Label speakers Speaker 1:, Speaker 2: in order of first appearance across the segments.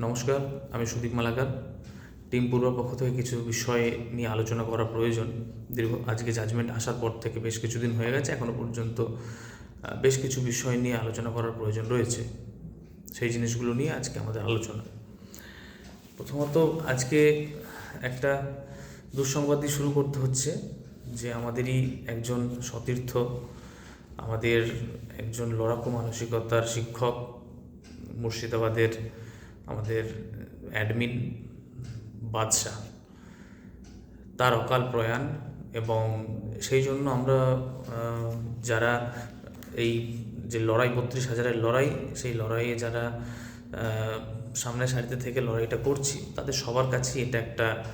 Speaker 1: নমস্কার, আমি সুদীপ মালাকার। টিম পূর্বার পক্ষ থেকে কিছু বিষয় নিয়ে আলোচনা করা প্রয়োজন। দীর্ঘ, আজকে জাজমেন্ট আসার পর থেকে বেশ কিছুদিন হয়ে গেছে এখনও পর্যন্ত বেশ কিছু বিষয় নিয়ে আলোচনা করার প্রয়োজন রয়েছে। সেই জিনিসগুলো নিয়ে আজকে আমাদের আলোচনা। প্রথমত, আজকে একটা দুঃসংবাদ দিয়ে শুরু করতে হচ্ছে যে আমাদেরই একজন সতীর্থ, আমাদের একজন লড়াকু মানসিকতার শিক্ষক মুর্শিদাবাদের আমাদের অ্যাডমিন বাদশাহ তার অকাল প্রয়াণ এবং সেই জন্য আমরা যারা এই যে লড়াই বত্রিশ হাজারের লড়াই সেই লড়াইয়ে যারা আহ, সামনের সারিতে থেকে লড়াইটা করছি তাদের সবার কাছেই এটা একটা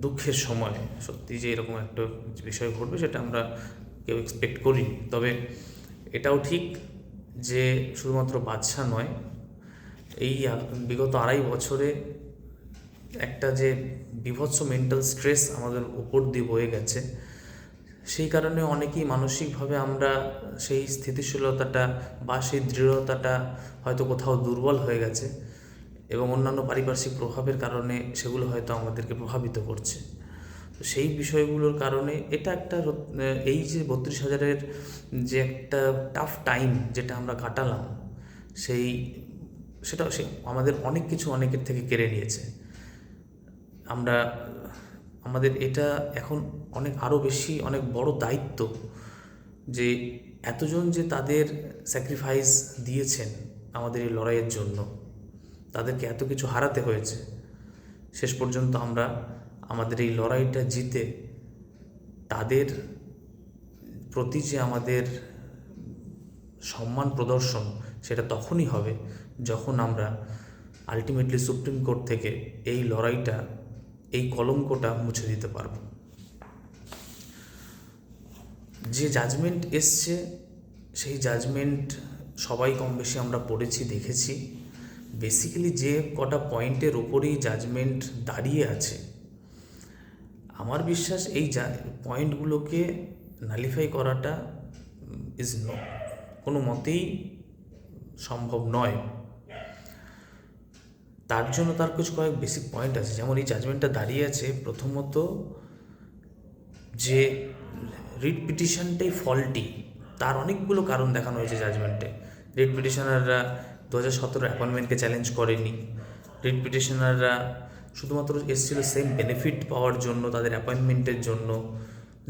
Speaker 1: দুঃখের সময়। সত্যি যে এরকম একটা বিষয় ঘটবে সেটা আমরা কেউ এক্সপেক্ট করিনি। তবে এটাও ঠিক যে শুধুমাত্র বাদশা নয় এই বিগত আড়াই বছরে একটা যে বিভৎস মেন্টাল স্ট্রেস আমাদের উপর দিয়ে বয়ে গেছে, সেই কারণে অনেকেই মানসিকভাবে আমরা সেই স্থিতিশীলতাটা বা সেই দৃঢ়তাটা হয়তো কোথাও দুর্বল হয়ে গেছে এবং অন্যান্য পারিপার্শ্বিক প্রভাবের কারণে সেগুলো হয়তো আমাদেরকে প্রভাবিত করছে। তো সেই বিষয়গুলোর কারণে এটা একটা এই যে বত্রিশ হাজারের যে একটা টাফ টাইম যেটা আমরা কাটালাম, সেই সেটা সে আমাদের অনেক কিছু অনেকের থেকে কেড়ে নিয়েছে। আমরা, আমাদের এটা এখন অনেক আরও বেশি অনেক বড় দায়িত্ব যে এতজন যে তাদের স্যাক্রিফাইস দিয়েছেন আমাদের এই লড়াইয়ের জন্য, তাদেরকে এত কিছু হারাতে হয়েছে। শেষ পর্যন্ত আমরা আমাদের এই লড়াইটা জিতে তাদের প্রতি যে আমাদের সম্মান প্রদর্শন, সেটা তখনই হবে যখন আমরা আলটিমেটলি সুপ্রিম কোর্ট থেকে এই লড়াইটা, এই কলঙ্কটা মুছে দিতে পারব। যে জাজমেন্ট এসছে, সেই জাজমেন্ট সবাই কম বেশি আমরা পড়েছি, দেখেছি। বেসিক্যালি যে কটা পয়েন্টের ওপরেই জাজমেন্ট দাঁড়িয়ে আছে, আমার বিশ্বাস এই পয়েন্টগুলোকে নালিফাই করাটা ইজ নো কোনো মতেই সম্ভব নয়। তার জন্য তার কিছু কয়েক বেসিক পয়েন্ট আছে। যেমন এই জাজমেন্টটা দাঁড়িয়ে আছে প্রথমত যে রিট পিটিশনটাই ফল্টি তার অনেকগুলো কারণ দেখানো হয়েছে জাজমেন্টে রিট পিটিশনাররা দু হাজার সতেরো অ্যাপয়েন্টমেন্টকে চ্যালেঞ্জ করেনি। রিট পিটিশনাররা শুধুমাত্র এসেছিল সেম বেনিফিট পাওয়ার জন্য, তাদের অ্যাপয়েন্টমেন্টের জন্য।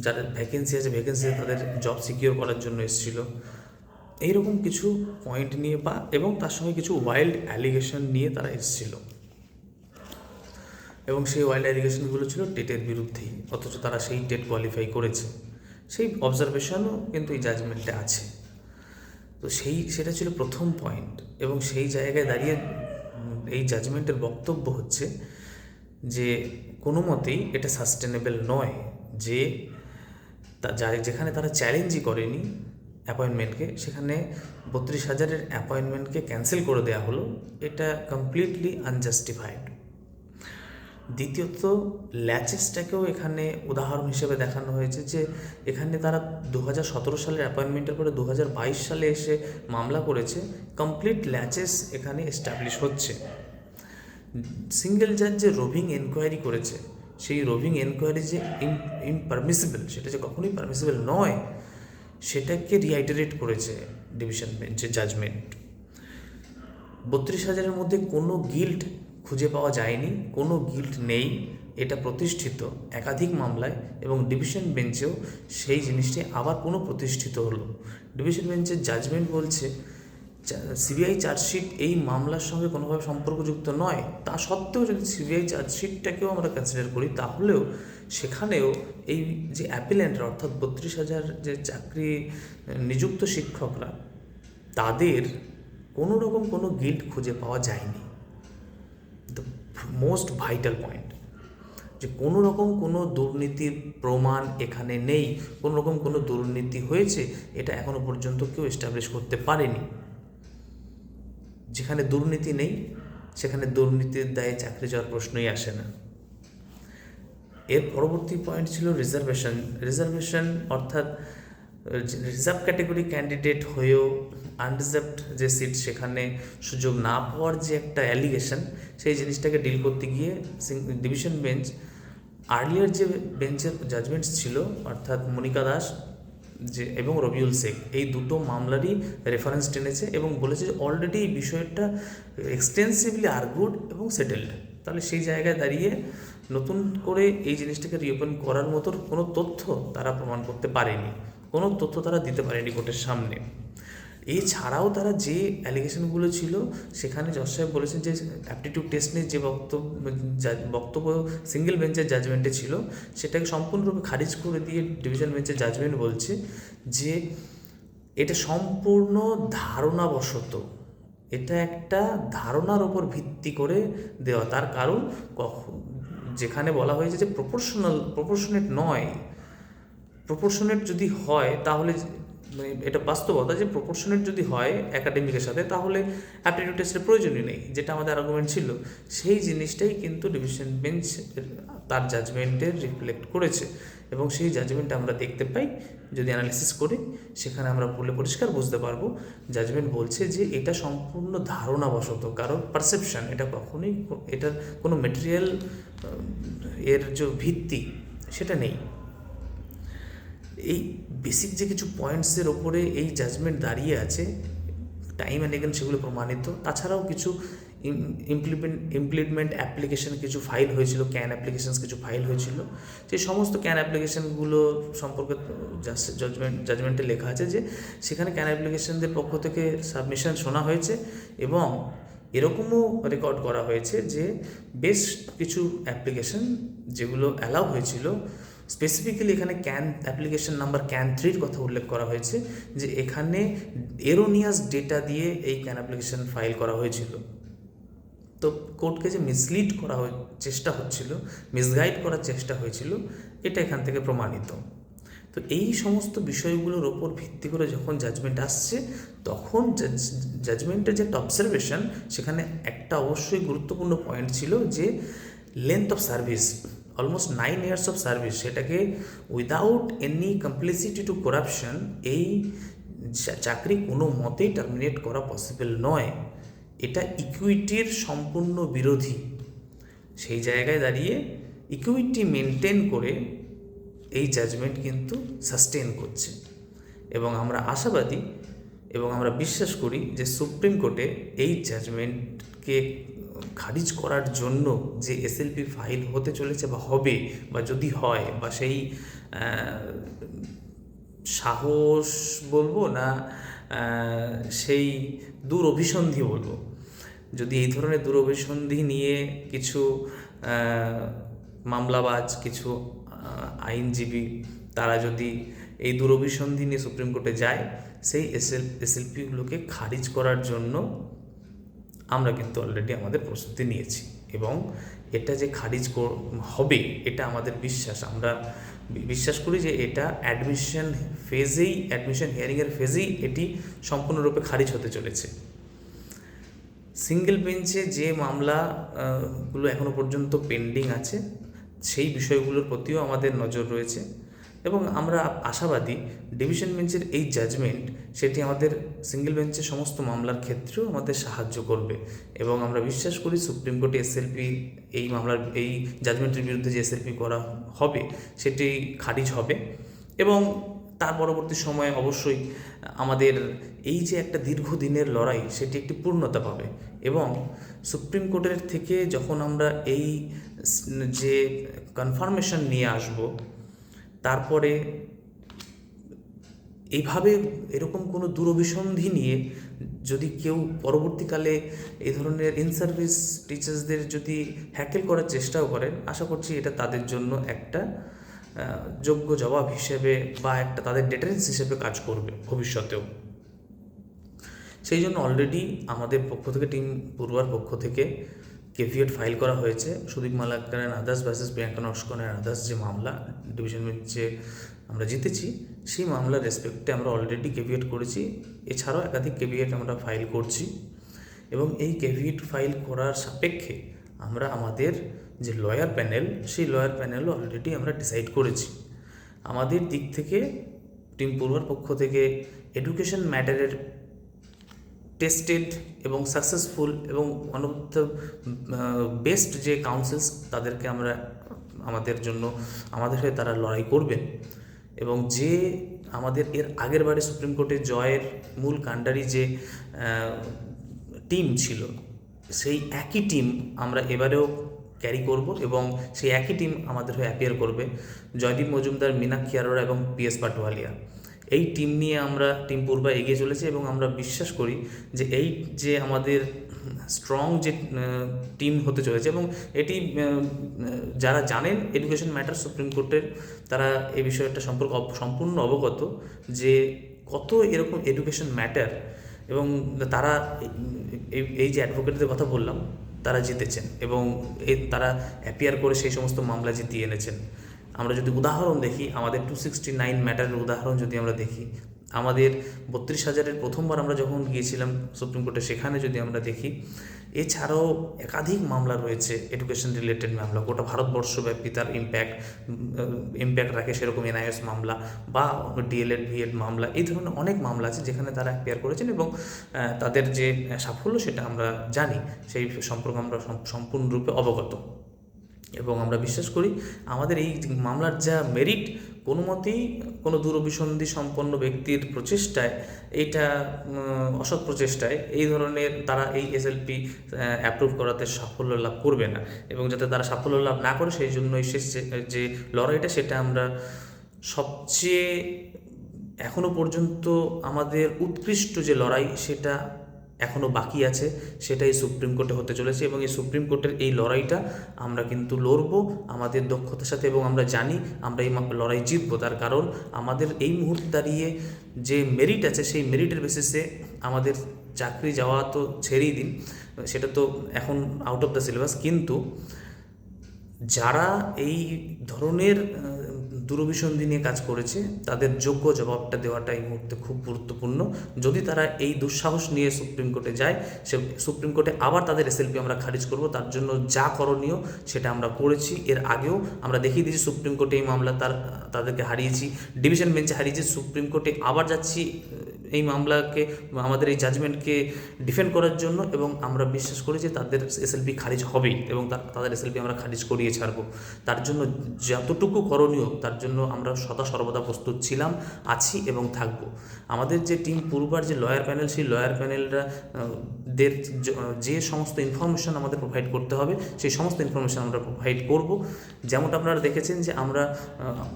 Speaker 1: যাদের ভ্যাকেন্সি আছে ভ্যাকেন্সি তাদের জব সিকিউর করার জন্য এসেছিল। এইরকম কিছু পয়েন্ট নিয়ে বা, এবং তার সঙ্গে কিছু ওয়াইল্ড অ্যালিগেশন নিয়ে তারা এসেছিল। এবং সেই ওয়াইল্ড অ্যালিগেশনগুলো ছিল টেটের বিরুদ্ধেই অথচ তারা সেই টেট কোয়ালিফাই করেছে। সেই অবজারভেশনও কিন্তু এই জাজমেন্টে আছে। তো সেই, সেটা ছিল প্রথম পয়েন্ট এবং সেই জায়গায় দাঁড়িয়ে এই জাজমেন্টের বক্তব্য হচ্ছে যে, কোনো মতেই এটা সাস্টেনেবল নয় যে যেখানে তারা চ্যালেঞ্জই করেনি অ্যাপয়েন্টমেন্টকে সেখানে বত্রিশ হাজারের অ্যাপয়েন্টমেন্টকে ক্যান্সেল করে দেওয়া হলো। এটা কমপ্লিটলি আনজাস্টিফাইড দ্বিতীয়ত, ল্যাচেসটাকেও এখানে উদাহরণ হিসেবে দেখানো হয়েছে যে, এখানে তারা দু সতেরো সালের অ্যাপয়েন্টমেন্টের পরে দু হাজার বাইশ সালে এসে মামলা করেছে। কমপ্লিট ল্যাচেস এখানে এস্টাবলিশ হচ্ছে। সিঙ্গেল জাজ যে রোভিং এনকোয়ারি করেছে, সেই রোভিং এনকোয়ারি যে ইনপারমিসিবল সেটা যে কখনোই পারমিসিবল নয় সেটাকে রিআইটারেট করেছে ডিভিশন বেঞ্চের জাজমেন্ট বত্রিশ হাজারের মধ্যে কোনো গিল্ট খুঁজে পাওয়া যায়নি, কোনো গিল্ট নেই, এটা প্রতিষ্ঠিত একাধিক মামলায় এবং ডিভিশন বেঞ্চেও সেই জিনিসটি আবার কোনো প্রতিষ্ঠিত হলো। ডিভিশন বেঞ্চের জাজমেন্ট বলছে সিবিআই চার্জশিট এই মামলার সঙ্গে কোনোভাবে সম্পর্কযুক্ত নয়। তা সত্ত্বেও যদি সিবিআই চার্জশিটটাকেও আমরা কনসিডার করি, তাহলেও সেখানেও এই যে অ্যাপিলেন্টরা অর্থাৎ বত্রিশ হাজার যে চাকরি নিযুক্ত শিক্ষকরা, তাদের কোনো রকম কোনো গিল্ট খুঁজে পাওয়া যায়নি। দ্য মোস্ট ভাইটাল পয়েন্ট যে কোনো রকম কোনো দুর্নীতির প্রমাণ এখানে নেই, কোনো রকম কোনো দুর্নীতি হয়েছে, এটা এখনও পর্যন্ত কেউ এস্টাবলিশ করতে পারেনি। যেখানে দুর্নীতি নেই, সেখানে দুর্নীতির দায়ে চাকরি যাওয়ার প্রশ্নই আসে না। এর পরবর্তী পয়েন্ট ছিল রিজার্ভেশন রিজার্ভেশন অর্থাৎ রিজার্ভ ক্যাটাগরি ক্যান্ডিডেট হয়েও আনরিজার্ভড যে সিট সেখানে সুযোগ না পাওয়ার যে একটা অ্যালিগেশন সেই জিনিসটাকে ডিল করতে গিয়ে ডিভিশন বেঞ্চ আর্লিয়ার যে বেঞ্চের জাজমেন্টস ছিল, অর্থাৎ মনিকা দাস যে, এবং রবিউল শেখ, এই দুটো মামলারই রেফারেন্স টেনেছে এবং বলেছে যে অলরেডি এই বিষয়টা এক্সটেন্সিভলি আর্গুড এবং সেটেলড তাহলে সেই জায়গায় দাঁড়িয়ে নতুন করে এই জিনিসটাকে রিওপেন করার মতো কোনো তথ্য তারা প্রমাণ করতে পারেনি। কোনো তথ্য তারা দিতে পারেনি কোর্টের সামনে। এছাড়াও তারা যে অ্যালিগেশনগুলো ছিল, সেখানে জজ সাহেব বলেছেন যে অ্যাপটিটিউড টেস্ট নিয়ে যে বক্তব্য বক্তব্য সিঙ্গেল বেঞ্চের জাজমেন্টে ছিল, সেটাকে সম্পূর্ণরূপে খারিজ করে দিয়ে ডিভিশন বেঞ্চের জাজমেন্ট বলছে যে এটা সম্পূর্ণ ধারণাবশত। এটা একটা ধারণার ওপর ভিত্তি করে দেওয়া। তার কারণ কখন যেখানে বলা হয়েছে যে প্রপোর্শনাল প্রপোর্শনেট নয়। প্রপোর্শনেট যদি হয়, তাহলে মানে এটা বাস্তবতা যে প্রপোর্শনেট যদি হয় একাডেমিকের সাথে, তাহলে অ্যাপটিটিউড টেস্টের প্রয়োজনই নেই, যেটা আমাদের আর্গুমেন্ট ছিল। সেই জিনিসটাই কিন্তু ডিভিশন বেঞ্চ তার জাজমেন্টে রিফ্লেক্ট করেছে। এবং সেই জাজমেন্ট আমরা দেখতে পাই, যদি অ্যানালিসিস করি, সেখানে আমরা পড়লে পরিষ্কার বুঝতে পারব জাজমেন্ট বলছে যে এটা সম্পূর্ণ ধারণাবশত, কারণ পারসেপশন এটা কখনোই এটার কোনো মেটেরিয়াল এর যে ভিত্তি, সেটা নেই। এই বেসিক যে কিছু পয়েন্টসের ওপরে এই জাজমেন্ট দাঁড়িয়ে আছে টাইম অ্যান্ড এগেন সেগুলো প্রমাণিত, তাছাড়াও কিছু ইমপ্লিমেন্ট ইমপ্লিমেন্ট অ্যাপ্লিকেশন কিছু ফাইল হয়েছিল ক্যান অ্যাপ্লিকেশনস কিছু ফাইল হয়েছিল। সেই সমস্ত ক্যান অ্যাপ্লিকেশনগুলো সম্পর্কে জাজমেন্ট জাজমেন্টে লেখা আছে যে সেখানে ক্যান অ্যাপ্লিকেশানদের পক্ষ থেকে সাবমিশন শোনা হয়েছে এবং এরকমও রেকর্ড করা হয়েছে যে বেশ কিছু অ্যাপ্লিকেশন যেগুলো অ্যালাউ হয়েছিল স্পেসিফিক্যালি এখানে ক্যান অ্যাপ্লিকেশন নাম্বার ক্যান থ্রির কথা উল্লেখ করা হয়েছে যে এখানে এরোনিয়াস ডেটা দিয়ে এই ক্যান অ্যাপ্লিকেশন ফাইল করা হয়েছিল। তো কোর্টকে যে মিসলিড করা চেষ্টা হচ্ছিল মিসগাইড করার চেষ্টা হয়েছিল, এটা এখান থেকে প্রমাণিত। তো এই সমস্ত বিষয়গুলোর ওপর ভিত্তি করে যখন জাজমেন্ট আসছে, তখন জাজমেন্টের যে একটা অবজারভেশন সেখানে একটা অবশ্যই গুরুত্বপূর্ণ পয়েন্ট ছিল যে length of service almost nine years of service সেটাকে without any complicity to corruption এই চাকরি কোনো মতেই টার্মিনেট করা পসিবল নয়। এটা ইকুইটির সম্পূর্ণ বিরোধী। সেই জায়গায় দাঁড়িয়ে ইকুইটি মেনটেন করে এই জাজমেন্ট কিন্তু সাস্টেন করছে। এবং আমরা আশাবাদী এবং আমরা বিশ্বাস করি যে সুপ্রিম কোর্টে এই জাজমেন্টকে খারিজ করার জন্য যে এসএলপি ফাইল হতে চলেছে বা হবে বা যদি হয় বা সেই সাহস বলব না সেই দূর অভিসন্ধি বলব যদি এই ধরনের দূর অভিসন্ধি নিয়ে কিছু মামলাবাজ, কিছু আইনজীবী, তারা যদি এই দূর অভিসন্ধি নিয়ে সুপ্রিম কোর্টে যায়, সেই এসএল, এসএলপিগুলোকে খারিজ করার জন্য আমরা কিন্তু অলরেডি আমাদের প্রস্তুতি নিয়েছি। এবং এটা যে খারিজ হবে, এটা আমাদের বিশ্বাস। আমরা বিশ্বাস করি যে এটা অ্যাডমিশন ফেজেই অ্যাডমিশন হিয়ারিংয়ের ফেজেই এটি সম্পূর্ণরূপে খারিজ হতে চলেছে। সিঙ্গেল বেঞ্চে যে মামলা আহ, গুলো এখনও পর্যন্ত পেন্ডিং আছে সেই বিষয়গুলোর প্রতিও আমাদের নজর রয়েছে। এবং আমরা আশাবাদী ডিভিশন বেঞ্চের এই জাজমেন্ট সেটি আমাদের সিঙ্গেল বেঞ্চের সমস্ত মামলার ক্ষেত্রেও আমাদের সাহায্য করবে। এবং আমরা বিশ্বাস করি সুপ্রিম কোর্টে এসএলপি এই মামলার এই জাজমেন্টের বিরুদ্ধে যে এসএলপি করা হবে সেটি খারিজ হবে। এবং তার পরবর্তী সময়ে অবশ্যই আমাদের এই যে একটা দীর্ঘদিনের লড়াই, সেটি একটি পূর্ণতা পাবে এবং সুপ্রিম কোর্টের থেকে যখন আমরা এই যে কনফার্মেশন নিয়ে আসব, তারপরে এইভাবে এরকম কোনো দুরভিসন্ধি নিয়ে যদি কেউ পরবর্তীকালে এই ধরনের ইন সার্ভিস টিচার্সদের যদি হ্যাকেল করার চেষ্টাও করেন, আশা করছি এটা তাদের জন্য একটা যোগ্য জবাব হিসেবে বা একটা তাদের ডেটারেন্স হিসেবে কাজ করবে ভবিষ্যতেও। সেই জন্য অলরেডি আমাদের পক্ষ থেকে টিম পূর্বার পক্ষ থেকে কেভিয়েট ফাইল করা হয়েছে। সুদীপ মালাকারের আদার্স ভার্সেস প্রিয়াঙ্কা নস্করের আদার্স যে মামলা ডিভিশন বেঞ্চে আমরা জিতেছি, সেই মামলার রেসপেক্টে আমরা অলরেডি কেভিয়েট করেছি। এছাড়াও একাধিক কেভিয়েট আমরা ফাইল করছি। এবং এই কেভিয়েট ফাইল করার সাপেক্ষে আমরা আমাদের যে লয়ার প্যানেল সেই লয়ার প্যানেলও অলরেডি আমরা ডিসাইড করেছি। আমাদের দিক থেকে টিম পূর্বার পক্ষ থেকে এডুকেশন ম্যাটারের টেস্টেড এবং সাকসেসফুল এবং ওয়ান অফ দ্য বেস্ট যে কাউন্সিলস তাদেরকে আমরা, আমাদের জন্য, আমাদের হয়ে তারা লড়াই করবেন। এবং যে আমাদের এর আগের বারে সুপ্রিম কোর্টে জয়ের মূল কাণ্ডারি যে টিম ছিল, সেই একই টিম আমরা এবারেও ক্যারি করব এবং সেই একই টিম আমাদের হয়ে অ্যাপিয়ার করবে। জয়দীপ মজুমদার মীনাক্ষী আরোরা এবং পিএস পাটোয়ালিয়া। এই টিম নিয়ে আমরা টিম পূর্বা এগিয়ে চলেছি এবং আমরা বিশ্বাস করি যে এই যে আমাদের স্ট্রং যে টিম হতে চলেছে এবং এটি যারা জানেন এডুকেশন ম্যাটার সুপ্রিম কোর্টের, তারা এই বিষয়টা সম্পর্কে, সম্পূর্ণ অবগত যে কত এরকম এডুকেশন ম্যাটার এবং তারা এই- এই যে অ্যাডভোকেটদের কথা বললাম তারা জিতেছেন এবং এ তারা অ্যাপিয়ার করে সেই সমস্ত মামলা জিতিয়ে এনেছেন। আমরা যদি উদাহরণ দেখি, আমাদের টু সিক্সটি নাইন ম্যাটারের উদাহরণ যদি আমরা দেখি, আমাদের বত্রিশ হাজারের প্রথমবার আমরা যখন গিয়েছিলাম সুপ্রিম কোর্টে সেখানে যদি আমরা দেখি এছাড়াও একাধিক মামলা রয়েছে এডুকেশন রিলেটেড মামলা, গোটা ভারতবর্ষব্যাপী তার ইম্প্যাক্ট ইম্প্যাক্ট রাখে সেরকম এনআইএস মামলা বা ডিএলএড, ভিএড মামলা, এই ধরনের অনেক মামলা আছে যেখানে তারা অ্যাপিয়ার করেছেন এবং তাদের যে সাফল্য সেটা আমরা জানি, সেই সম্পর্কে আমরা সম্পূর্ণরূপে অবগত। এবং আমরা বিশ্বাস করি আমাদের এই মামলার যা মেরিট কোনো মতেই কোনো দূরভিসন্ধি সম্পন্ন ব্যক্তির প্রচেষ্টায় এইটা অসৎ প্রচেষ্টায় এই ধরনের তারা এই এসএলপি অ্যাপ্রুভ করাতে সাফল্য লাভ করবে না। এবং যাতে তারা সাফল্য লাভ না করে, সেই জন্যই শেষ যে- লড়াইটা, সেটা আমরা সবচেয়ে এখনও পর্যন্ত আমাদের উৎকৃষ্ট যে লড়াই, সেটা এখনও বাকি আছে, সেটাই সুপ্রিম কোর্টে হতে চলেছে এবং এই সুপ্রিম কোর্টের এই লড়াইটা আমরা কিন্তু লড়বো, আমাদের দক্ষতার সাথে এবং আমরা জানি আমরা এই লড়াই জিতবো। তার কারণ আমাদের এই মুহূর্তে দাঁড়িয়ে যে মেরিট আছে, সেই মেরিটের বেসিসে আমাদের চাকরি যাওয়া তো ছেড়েই দিন, সেটা তো এখন আউট অফ দ্য সিলেবাস কিন্তু যারা এই ধরনের দূরভিসন্ধি নিয়ে কাজ করেছে, তাদের যোগ্য জবাবটা দেওয়াটা এই মুহূর্তে খুব গুরুত্বপূর্ণ। যদি তারা এই দুঃসাহস নিয়ে সুপ্রিম কোর্টে যায়, সে সুপ্রিম কোর্টে আবার তাদের এসএলপি আমরা খারিজ করব, তার জন্য যা করণীয় সেটা আমরা করেছি। এর আগেও আমরা দেখিয়ে দিয়েছি সুপ্রিম কোর্টে এই মামলা তার, তাদেরকে হারিয়েছি, ডিভিশন বেঞ্চে হারিয়েছি, সুপ্রিম কোর্টে আবার যাচ্ছি এই মামলাকে আমাদের এই জাজমেন্টকে ডিফেন্ড করার জন্য এবং আমরা বিশ্বাস করি যে তাদের এসএলপি খারিজ হবেই এবং তাদের এসএলপি আমরা খারিজ করিয়ে ছাড়বো। তার জন্য যতটুকু করণীয় তার জন্য আমরা সদা সর্বদা প্রস্তুত ছিলাম, আছি এবং থাকব। আমাদের যে টিম পূর্বার যে লয়ার প্যানেল সেই লয়ার প্যানেলরা দের যে সমস্ত ইনফরমেশন আমাদের প্রোভাইড করতে হবে, সেই সমস্ত ইনফরমেশন আমরা প্রোভাইড করব। যেমনটা আপনারা দেখেছেন যে আমরা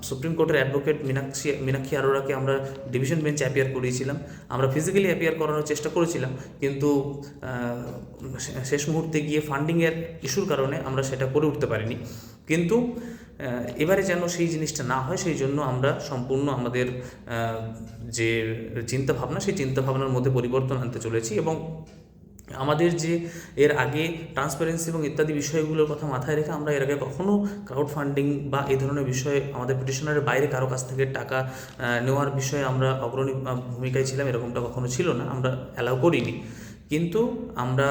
Speaker 1: সুপ্রিম কোর্টের অ্যাডভোকেট মীনাক্ষী মীনাক্ষী আরোরাকে আমরা ডিভিশন বেঞ্চে অ্যাপিয়ার করিয়েছিলাম। আমরা ফিজিক্যালি অ্যাপিয়ার করানোর চেষ্টা করেছিলাম, কিন্তু শেষ মুহূর্তে গিয়ে ফান্ডিংয়ের ইস্যুর কারণে আমরা সেটা করে উঠতে পারিনি। কিন্তু এবারে যেন সেই জিনিসটা না হয়, সেই জন্য আমরা সম্পূর্ণ আমাদের যে চিন্তাভাবনা, সেই চিন্তাভাবনার মধ্যে পরিবর্তন আনতে চলেছি এবং আমাদের যে এর আগে ট্রান্সপারেন্সি এবং ইত্যাদি বিষয়গুলোর কথা মাথায় রেখে আমরা এর আগে কখনো ক্রাউড ফান্ডিং বা এই ধরনের বিষয়ে আমাদের পিটিশনারের বাইরে কারও কাছ থেকে টাকা নেওয়ার বিষয়ে আমরা অগ্রণী ভূমিকায় ছিলাম এরকমটা কখনো ছিল না, আমরা অ্যালাউ করিনি। কিন্তু আমরা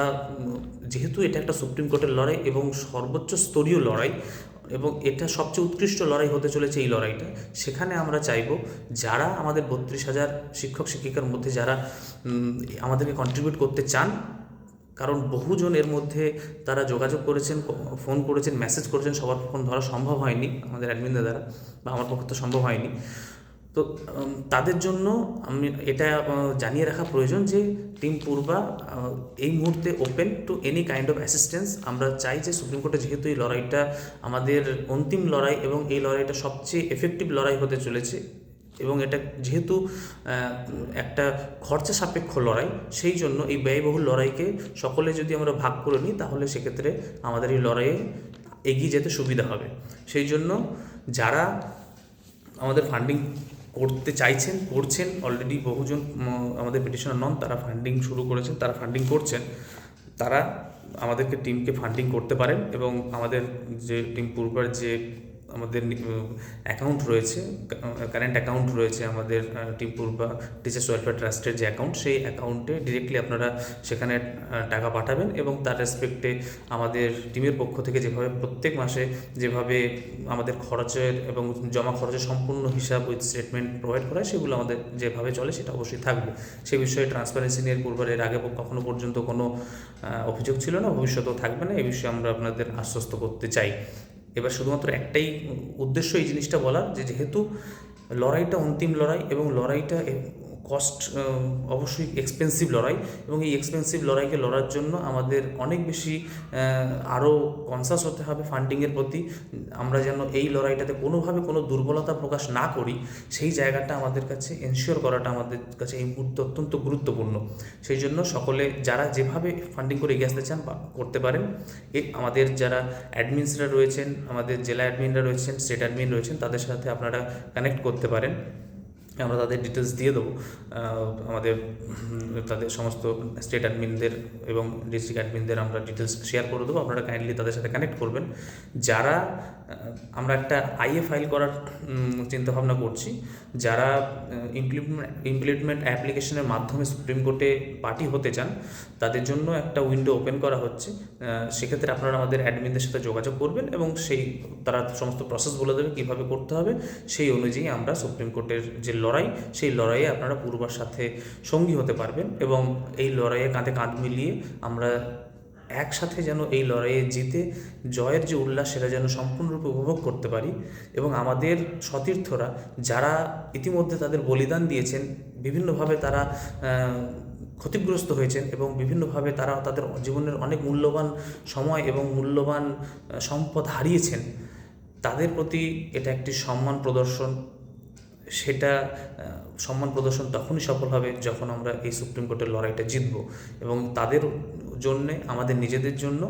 Speaker 1: যেহেতু এটা একটা সুপ্রিম কোর্টের লড়াই এবং সর্বোচ্চ স্তরীয় লড়াই এবং এটা সবচেয়ে উৎকৃষ্ট লড়াই হতে চলেছে এই লড়াইটা, সেখানে আমরা চাইব যারা আমাদের বত্রিশ হাজার শিক্ষক শিক্ষিকার মধ্যে যারা আমাদেরকে কন্ট্রিবিউট করতে চান কারণ বহুজন এর মধ্যে তারা যোগাযোগ করেছেন ফোন করেছেন মেসেজ করেছেন, সবার ফোন ধরা সম্ভব হয়নি, আমাদের অ্যাডমিনদের দ্বারা বা আমার পক্ষে তো সম্ভব হয়নি। তো তাদের জন্য আমি এটা জানিয়ে রাখা প্রয়োজন যে টিম পূর্বা এই মুহূর্তে open to any kind of assistance আমরা চাই যে সুপ্রিম কোর্টে যেহেতু এই লড়াইটা আমাদের অন্তিম লড়াই এবং এই লড়াইটা সবচেয়ে এফেক্টিভ লড়াই হতে চলেছে এবং এটা যেহেতু একটা খরচা সাপেক্ষ লড়াই, সেই জন্য এই ব্যয়বহুল লড়াইকে সকলে যদি আমরা ভাগ করে নিই, তাহলে সেক্ষেত্রে আমাদের এই লড়াইয়ে এগিয়ে যেতে সুবিধা হবে। সেই জন্য যারা আমাদের ফান্ডিং করতে চাইছেন, করছেন অলরেডি বহুজন আমাদের পিটিশনার নন, তারা ফান্ডিং শুরু করেছেন, তারা ফান্ডিং করছেন, তারা আমাদেরকে টিমকে ফান্ডিং করতে পারেন এবং আমাদের যে টিম পূর্বার যে আমাদের অ্যাকাউন্ট রয়েছে কারেন্ট অ্যাকাউন্ট রয়েছে আমাদের টিমপুর বা টিচার্স ওয়েলফেয়ার ট্রাস্টের যে অ্যাকাউন্ট সেই অ্যাকাউন্টে ডিরেক্টলি আপনারা সেখানে টাকা পাঠাবেন এবং তার রেসপেক্টে আমাদের টিমের পক্ষ থেকে যেভাবে প্রত্যেক মাসে যেভাবে আমাদের খরচের এবং জমা খরচের সম্পূর্ণ হিসাব উইথ স্টেটমেন্ট প্রোভাইড করা সেগুলো আমাদের যেভাবে চলে সেটা অবশ্যই থাকবে। সে বিষয়ে ট্রান্সপারেন্সি নিয়ে পূর্বের এর আগে কখনো পর্যন্ত কোনো অভিযোগ ছিল না, ভবিষ্যতেও থাকবে না এই বিষয়ে আমরা আপনাদের আশ্বস্ত করতে চাই। এবার শুধুমাত্র একটাই উদ্দেশ্য এই জিনিসটা বলার যে যেহেতু লড়াইটা অন্তিম লড়াই এবং লড়াইটা কস্ট অবশ্যই এক্সপেন্সিভ লড়াই এবং এই এক্সপেন্সিভ লড়াইকে লড়ার জন্য আমাদের অনেক বেশি আরও কনসাস হতে হবে ফান্ডিংয়ের প্রতি। আমরা যেন এই লড়াইটাতে কোনোভাবে কোনো দুর্বলতা প্রকাশ না করি, সেই জায়গাটা আমাদের কাছে এনশিওর করাটা আমাদের কাছে এই মুহূর্তে অত্যন্ত গুরুত্বপূর্ণ। সেই জন্য সকলে যারা যেভাবে ফান্ডিং করে এগিয়ে আসতে চান করতে পারেন, এ আমাদের যারা অ্যাডমিনসরা রয়েছেন, আমাদের জেলা অ্যাডমিনরা রয়েছেন স্টেট অ্যাডমিন রয়েছেন, তাদের সাথে আপনারা কানেক্ট করতে পারেন। আমরা তাদের ডিটেলস দিয়ে দেবো। আমাদের তাদের সমস্ত স্টেট অ্যাডমিনদের এবং ডিস্ট্রিক্ট অ্যাডমিনদের আমরা ডিটেলস শেয়ার করে দেবো। আপনারা কাইন্ডলি তাদের সাথে কানেক্ট করবেন। যারা আমরা একটা আইএ ফাইল করার চিন্তাভাবনা করছি, যারা ইমপ্লিমেন্ট ইমপ্লিমেন্ট অ্যাপ্লিকেশনের মাধ্যমে সুপ্রিম কোর্টে পার্টি হতে চান, তাদের জন্য একটা উইন্ডো ওপেন করা হচ্ছে। সেক্ষেত্রে আপনারা আমাদের অ্যাডমিনদের সাথে যোগাযোগ করবেন এবং সেই, তারা সমস্ত প্রসেস বলে দেবে কীভাবে করতে হবে। সেই অনুযায়ী আমরা সুপ্রিম কোর্টের যে লড়াই, সেই লড়াইয়ে আপনারা পূর্বার সাথে সঙ্গী হতে পারবেন এবং এই লড়াইয়ে কাঁধে কাঁধ মিলিয়ে আমরা একসাথে যেন এই লড়াইয়ে জিতে জয়ের যে উল্লাস সেটা যেন সম্পূর্ণরূপে উপভোগ করতে পারি এবং আমাদের সতীর্থরা যারা ইতিমধ্যে তাদের বলিদান দিয়েছেন, বিভিন্নভাবে তারা ক্ষতিগ্রস্ত হয়েছেন এবং বিভিন্নভাবে তারা তাদের জীবনের অনেক মূল্যবান সময় এবং মূল্যবান সম্পদ হারিয়েছেন, তাদের প্রতি এটা একটি সম্মান প্রদর্শন সেটা সম্মান প্রদর্শন তখনই সফল হবে যখন আমরা এই সুপ্রিম কোর্টের লড়াইটা জিতব। এবং তাদের জন্যে, আমাদের নিজেদের জন্য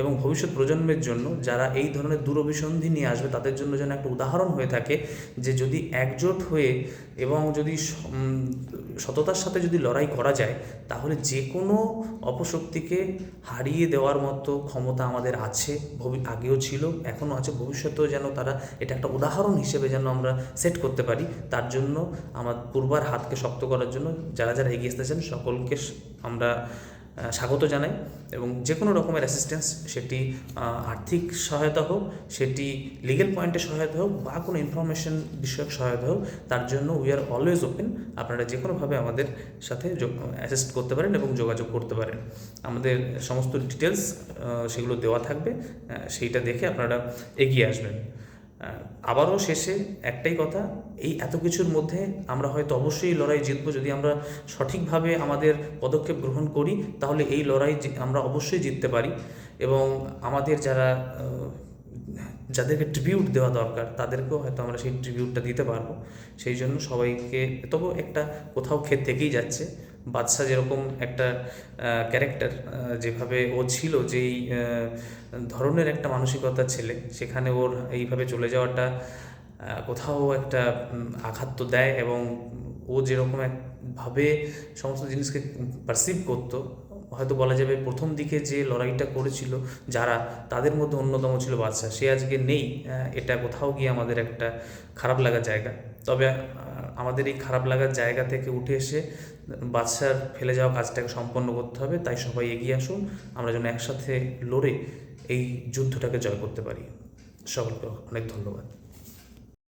Speaker 1: এবং ভবিষ্যৎ প্রজন্মের জন্য যারা এই ধরনের দূরভিসন্ধি নিয়ে আসবে, তাদের জন্য যেন একটা উদাহরণ হয়ে থাকে যে যদি একজোট হয়ে এবং যদি সততার সাথে যদি লড়াই করা যায়, তাহলে যে কোনো অপশক্তিকে হারিয়ে দেওয়ার মতো ক্ষমতা আমাদের আছে, ভবি, আগেও ছিল, এখনও আছে, ভবিষ্যতেও যেন তারা এটা একটা উদাহরণ হিসেবে যেন আমরা সেট করতে পারি। তার জন্য আমার পূর্বার হাতকে শক্ত করার জন্য যারা যারা এগিয়ে আসতেছেন সকলকে আমরা স্বাগত জানাই এবং যে কোনো রকমের অ্যাসিস্ট্যান্স সেটি আর্থিক সহায়তা হোক, সেটি লিগেল পয়েন্টে সহায়তা হোক বা কোনো ইনফরমেশন বিষয়ক সহায়তা হোক, তার জন্য উই আর অলওয়েজ ওপেন আপনারা যে কোনোভাবে আমাদের সাথে অ্যাসিস্ট করতে পারেন এবং যোগাযোগ করতে পারেন। আমাদের সমস্ত ডিটেলস সেগুলো দেওয়া থাকবে। সেইটা দেখে আপনারা এগিয়ে আসবেন। আবারও শেষে একটাই কথা, এই এত কিছুর মধ্যে আমরা হয়তো অবশ্যই লড়াই জিতবো যদি আমরা সঠিকভাবে আমাদের পদক্ষেপ গ্রহণ করি, তাহলে এই লড়াই আমরা অবশ্যই জিততে পারি। এবং আমাদের যারা যাদেরকে ট্রিবিউট দেওয়া দরকার, তাদেরকেও হয়তো আমরা সেই ট্রিবিউটটা দিতে পারব। সেই জন্য সবাইকে তবু একটা কোথাও ক্ষেত থেকেই যাচ্ছে। বাদশাহ যেরকম একটা ক্যারেক্টার যেভাবে ও ছিল, যেই ধরনের একটা মানসিকতার ছেলে, সেখানে ওর এইভাবে চলে যাওয়াটা কোথাও একটা আঘাত তো দেয় এবং ও যেরকম একভাবে সমস্ত জিনিসকে পারসিভ করতো, হয়তো বলা যাবে প্রথম দিকে যে লড়াইটা করেছিল যারা, তাদের মধ্যে অন্যতম ছিল বাদশাহ সে আজকে নেই এটা কোথাও গিয়ে আমাদের একটা খারাপ লাগার জায়গা। তবে আমাদের এই খারাপ লাগার জায়গা থেকে উঠে এসে বাদশার ফেলে যাওয়া কাজটাকে সম্পন্ন করতে হবে, তাই সবাই এগিয়ে আসুন, আমরা যেন একসাথে লড়ে এই যুদ্ধটাকে জয় করতে পারি। সকলকে অনেক ধন্যবাদ।